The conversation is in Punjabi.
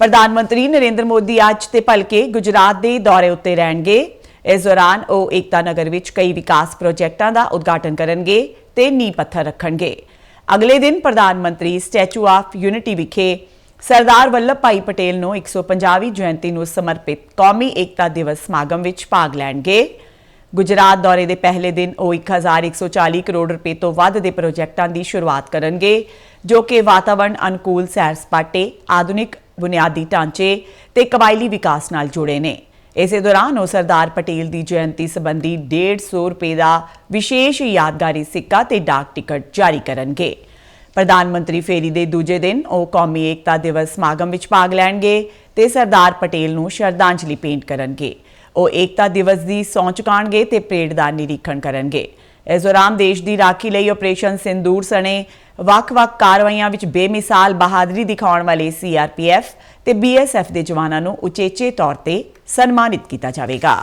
ਪ੍ਰਧਾਨ ਮੰਤਰੀ ਨਰਿੰਦਰ ਮੋਦੀ ਅੱਜ ਤੇ ਭਲਕੇ ਗੁਜਰਾਤ ਦੇ ਦੌਰੇ ਉੱਤੇ ਰਹਿਣਗੇ। ਇਸ ਦੌਰਾਨ ਉਹ ਏਕਤਾ ਨਗਰ ਵਿੱਚ ਕਈ ਵਿਕਾਸ ਪ੍ਰੋਜੈਕਟਾਂ ਦਾ ਉਦਘਾਟਨ ਕਰਨਗੇ ਤੇ ਨੀਂਹ ਪੱਥਰ ਰੱਖਣਗੇ। ਅਗਲੇ ਦਿਨ ਪ੍ਰਧਾਨ ਮੰਤਰੀ ਸਟੈਚੂ ਆਫ ਯੂਨਿਟੀ ਵਿਖੇ ਸਰਦਾਰ ਵੱਲਭ ਭਾਈ ਪਟੇਲ ਨੂੰ 150ਵੀਂ ਜਯੰਤੀ ਨੂੰ ਸਮਰਪਿਤ ਕੌਮੀ ਏਕਤਾ ਦਿਵਸ ਸਮਾਗਮ ਵਿੱਚ ਭਾਗ ਲੈਣਗੇ। ਗੁਜਰਾਤ ਦੌਰੇ ਦੇ ਪਹਿਲੇ ਦਿਨ ਉਹ 1140 ਕਰੋੜ ਰੁਪਏ ਤੋਂ ਵੱਧ ਦੇ ਪ੍ਰੋਜੈਕਟਾਂ ਦੀ ਸ਼ੁਰੂਆਤ ਕਰਨਗੇ, ਜੋ ਕਿ ਵਾਤਾਵਰਣ ਅਨੁਕੂਲ ਸੈਰ ਸਪਾਟੇ, ਆਧੁਨਿਕ ਬੁਨਿਆਦੀ ਢਾਂਚੇ ਤੇ ਕਬਾਇਲੀ ਵਿਕਾਸ ਨਾਲ ਜੁੜੇ ਨੇ। ਇਸੇ ਦੌਰਾਨ ਉਹ ਸਰਦਾਰ ਪਟੇਲ ਦੀ ਜਯੰਤੀ ਸੰਬੰਧੀ 150 ਰੁਪਏ ਦਾ ਵਿਸ਼ੇਸ਼ ਯਾਦਗਾਰੀ ਸਿੱਕਾ ਤੇ ਡਾਕ ਟਿਕਟ ਜਾਰੀ ਕਰਨਗੇ। ਪ੍ਰਧਾਨ ਮੰਤਰੀ ਫੇਰੀ ਦੇ ਦੂਜੇ ਦਿਨ ਉਹ ਕੌਮੀ ਏਕਤਾ ਦਿਵਸ ਸਮਾਗਮ ਵਿੱਚ ਭਾਗ ਲੈਣਗੇ ਤੇ ਸਰਦਾਰ ਪਟੇਲ ਨੂੰ ਸ਼ਰਧਾਂਜਲੀ ਭੇਂਟ ਕਰਨਗੇ। ਉਹ ਏਕਤਾ ਦਿਵਸ ਦੀ ਸਹੁੰ ਚੁਕਾਉਣਗੇ ਤੇ ਪਰੇਡ ਦਾ ਨਿਰੀਖਣ ਕਰਨਗੇ। ਇਸ ਦੌਰਾਨ ਦੇਸ਼ ਦੀ ਰਾਖੀ ਲਈ ਆਪਰੇਸ਼ਨ ਸਿੰਦੂਰ ਸਣੇ ਵੱਖ-ਵੱਖ ਕਾਰਵਾਈਆਂ ਵਿੱਚ ਬੇਮਿਸਾਲ ਬਹਾਦਰੀ ਦਿਖਾਉਣ ਵਾਲੇ ਸੀਆਰਪੀਐਫ ਤੇ ਬੀਐਸਐਫ ਦੇ ਜਵਾਨਾਂ ਨੂੰ ਉਚੇਚੇ ਤੌਰ ਤੇ ਸਨਮਾਨਿਤ ਕੀਤਾ ਜਾਵੇਗਾ।